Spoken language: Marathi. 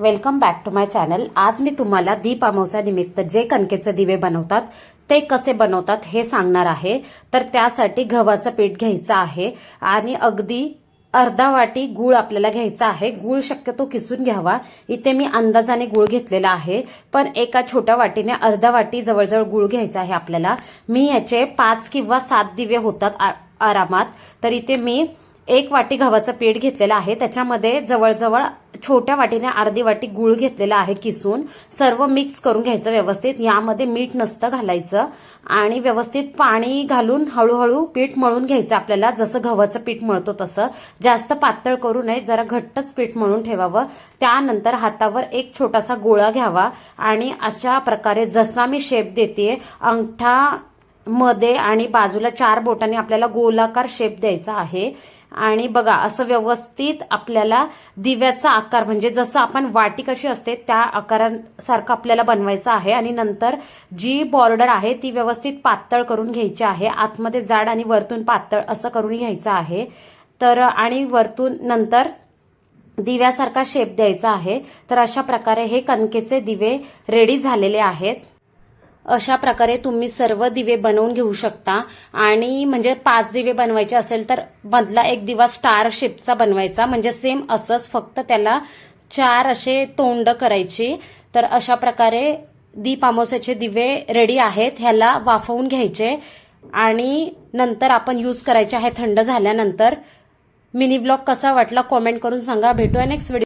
Welcome back to my channel. आज मी तुम्हाला दीप अमावस्यानिमित्त जे कणकेचे दिवे बनवतात ते कसे बनवतात हे सांगणार आहे. तर त्यासाठी गव्हाचं पीठ घ्यायचं आहे आणि अगदी अर्धा वाटी गूळ आपल्याला घ्यायचा आहे. गूळ शक्यतो किसून घ्यावा. इथे मी अंदाजाने गूळ घेतलेला आहे पण एका छोट्या वाटीने अर्धा वाटी जवळजवळ गूळ घ्यायचा आहे आपल्याला. मी याचे पाच किंवा सात दिवे होतात आ- आरामात. तर इथे मी एक वाटी गव्हाचं पीठ घेतलेलं आहे. त्याच्यामध्ये जवळजवळ छोट्या वाटीने अर्धी वाटी गूळ घेतलेला आहे किसून. सर्व मिक्स करून घ्यायचं व्यवस्थित. यामध्ये मीठ नसतं घालायचं. आणि व्यवस्थित पाणी घालून हळूहळू पीठ मळून घ्यायचं आपल्याला. जसं गव्हाचं पीठ मळतो तसं. जास्त पातळ करू नये. जरा घट्टच पीठ मळून ठेवावं. त्यानंतर हातावर एक छोटासा गोळा घ्यावा. आणि अशा प्रकारे जसा मी शेप देते अंगठा मध्ये आणि बाजूला चार बोटांनी आपल्याला गोलाकार शेप द्यायचा आहे. आणि बघा असं व्यवस्थित आपल्याला दिव्याचा आकार म्हणजे जसं आपण वाटी कशी असते त्या आकारासारखं आपल्याला बनवायचं आहे. आणि नंतर जी बॉर्डर आहे ती व्यवस्थित पातळ करून घ्यायची आहे. आतमध्ये जाड आणि वरतून पातळ असं करून घ्यायचं आहे. तर आणि वरतून नंतर दिव्यासारखा शेप द्यायचा आहे. तर अशा प्रकारे हे कणकेचे दिवे रेडी झालेले आहेत. अशा प्रकारे तुम्ही सर्व दिवे बनवून घेऊ शकता. आणि म्हणजे पाच दिवे बनवायचे असेल तर मधला एक दिवा स्टार शेपचा बनवायचा. म्हणजे सेम असंच फक्त त्याला चार असे तोंड करायची. तर अशा प्रकारे दीप अमावस्याचे दिवे रेडी आहेत. ह्याला वाफवून घ्यायचे. आणि नंतर आपण यूज करायचे आहे थंड झाल्यानंतर. मिनी ब्लॉग कसा वाटला कॉमेंट करून सांगा. भेटूया नेक्स्ट व्हिडिओ